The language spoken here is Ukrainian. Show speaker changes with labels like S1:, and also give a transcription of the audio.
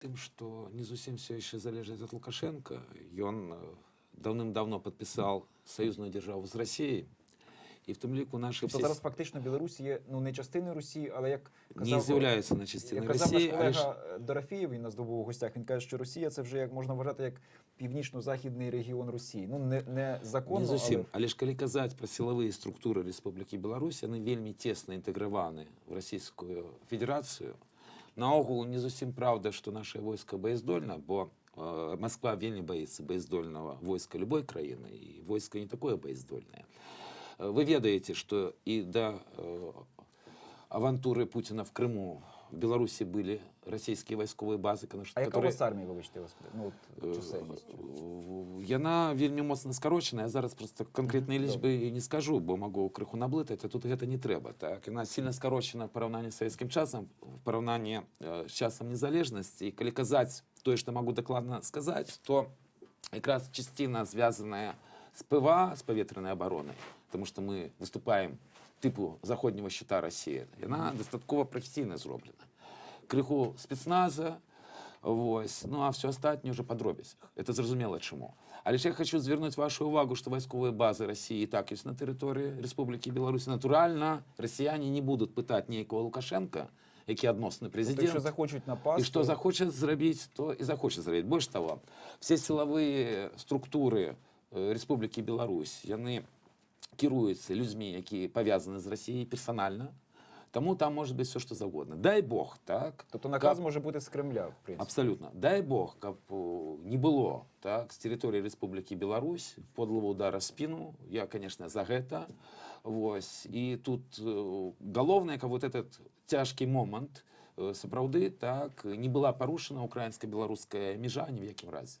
S1: тым што не зусім все яшчэ залежыць ад лукашенко ён э, даўным-давно падпісаў саюзную дзяржаву з рассіяй і в тым ліку нашы
S2: Тобто
S1: всі
S2: зараз фактично Білорусь є ну не частиною Росії, але як
S1: не з'являються на
S2: як
S1: частини
S2: казав
S1: Росії,
S2: наш
S1: але ж
S2: колега Дорофєєв, він нас був у гостях. Він каже, що Росія це вже як можна вважати як північно-західний регіон Росії. Ну не, не законно,
S1: не зусім
S2: але
S1: але ж калі казаць пра сілавыя структуры Рэспублікі Беларусь яны вельмі цесна інтэграваны в расійскую федэрацыю наогул не зусім праўда што наше войска баяздольна бо э, Москва вельмі баіцца баяздольнага войска любой краіны і войска не такое баяздольнае Э, вы ведаеце што і да э, авантуры Путіна в Крыму в Беларусі былі расійскія вайсковыя базы конечно,
S2: а яка у
S1: которые-
S2: вас армія, вибачте, господи? Ну от чисельністю.
S1: Э, Яна вельмі моцна скарочаная. Я зараз просто канкрэтныя
S2: Мгм,
S1: лічбы не скажу, бо магу крыху наблытаць, а тут гэта не трэба. Так? Яна сильно скарочана в параўнанні з савецкім часам, в параўнанні э, з часам незалежнасці. І калі казаць тое, што магу дакладна сказаць, то якраз частина звязаная з ПВА, з паветранай абаронай, тому што мы выступаем типу заходнього щита Росії. Яна дастаткова професійно зроблена. Криху спецназа, Ось. Ну а все остатнє вже по дробязях. Це зрозуміло чому. Але ж я хочу звернути вашу увагу, що військові бази Росії і так є на території Республіки Білорусь. Натурально росіяни не будуть питати ніякого Лукашенка, який відносний
S2: Тобто,
S1: президент.
S2: якщо захочуть напасти,
S1: И что захочет зробить, то и захочет зробить. Больше того, все силовые структуры э, Республики Беларусь, яны кіруюцца людьми, які пов'язані з Росією персонально. Тому там може бути все, що завгодно. Дай Бог, так?
S2: тобто наказ
S1: Каб-
S2: може бути з Кремля, в принципі.
S1: Абсолютно. Дай Бог, каб о, не было так, з території Республіки Беларусь подлого удара в спину. Я, конечно, за гэта. Вось. І тут э, галоўнае, каб вот этот цяжкі момант э, сапраўды так не была парушана украінска-беларуская мяжа ні в якім разе.